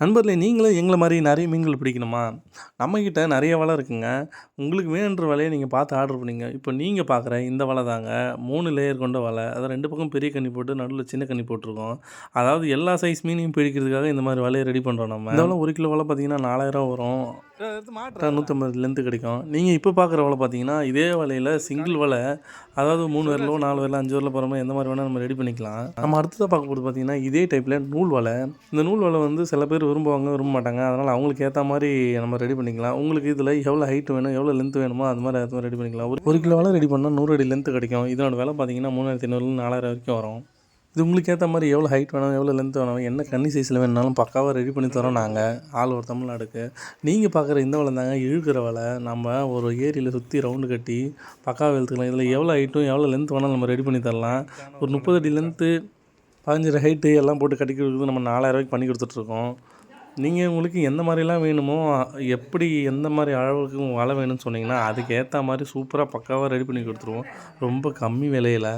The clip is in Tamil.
நண்பர்களே நீங்களும் எங்களை மாதிரி நிறைய மீன்கள் பிடிக்கணுமா? நம்மக்கிட்ட நிறைய வலை இருக்குங்க. உங்களுக்கு வேணுன்ற வலையை நீங்கள் பார்த்து ஆர்டர் பண்ணிங்க. இப்போ நீங்கள் பார்க்குற இந்த வலை தாங்க. மூணு லேயர் கொண்ட வலை. அதை ரெண்டு பக்கம் பெரிய கண்ணி போட்டு நடுவில் சின்ன கண்ணி போட்டிருக்கோம். அதாவது எல்லா சைஸ் மீனையும் பிடிக்கிறதுக்காக இந்த மாதிரி வலையை ரெடி பண்ணுறோம் நம்ம. இதெல்லாம் ஒரு கிலோ வலை பார்த்தீங்கன்னா நாலாயிரம் வரும். நூற்றம்பது லென்த்து கிடைக்கும். நீங்கள் இப்போ பார்க்குற வலை பார்த்தீங்கன்னா இதே வலையில் சிங்கிள் வலை அதாவது மூணு வரலோ நாலு வரல அஞ்சு வரல போகிற மாதிரி எந்த மாதிரி வேணால் நம்ம ரெடி பண்ணிக்கலாம். நம்ம அடுத்ததாக பார்க்க போகிறது பார்த்தீங்கன்னா இதே டைப்பில் நூல் வலை. இந்த நூல் வலை வந்து சில பேர் விரும்புவாங்க விரும்ப மாட்டாங்க. அதனால் அவங்களுக்கு ஏற்ற மாதிரி நம்ம ரெடி பண்ணிக்கலாம். உங்களுக்கு இதில் எவ்வளோ ஹைட் வேணும் எவ்வளோ லென்த் வேணுமோ அது மாதிரி அது மாதிரி ரெடி பண்ணிக்கலாம். ஒரு ஒரு கிலோ வலை ரெடி பண்ணால் நூறு அடி லென்த்து கிடைக்கும். இதோட விலை பார்த்தீங்கன்னா மூணாயிரத்தி ஐநூறுல நாலாயிரம் வரைக்கும் வரும். இது உங்களுக்கு ஏற்ற மாதிரி எவ்வளோ ஹைட் வேணும் எவ்வளோ லென்த் வேணும் என்ன கண்ணி சைஸில் வேணுனாலும் பக்காவாக ரெடி பண்ணி தரோம் நாங்கள் ஆள் ஒரு தமிழ்நாடுக்கு. நீங்கள் பார்க்குற இந்த வலை தாங்க இழுக்கிற வலை. நம்ம ஒரு ஏரியில் சுற்றி ரவுண்டு கட்டி பக்காவாக இழுத்துக்கலாம் இதில் எவ்வளோ ஹைட்டும் எவ்வளோ லென்த் வேணாலும் நம்ம ரெடி பண்ணி தரலாம். ஒரு முப்பது அடி லென்த்து பதினஞ்சு ஹைட்டு எல்லாம் போட்டு கட்டி கொடுக்குறது நம்ம நாலாயிரம் ரூபாய்க்கு பண்ணி கொடுத்துட்ருக்கோம் நீங்கள் உங்களுக்கு எந்த மாதிரிலாம் வேணுமோ எப்படி எந்த மாதிரி அளவுக்கு வலை வேணும்னு சொன்னீங்கன்னா அதுக்கு ஏற்ற மாதிரி சூப்பராக பக்காவாக ரெடி பண்ணி கொடுத்துருவோம். ரொம்ப கம்மி விலையில்.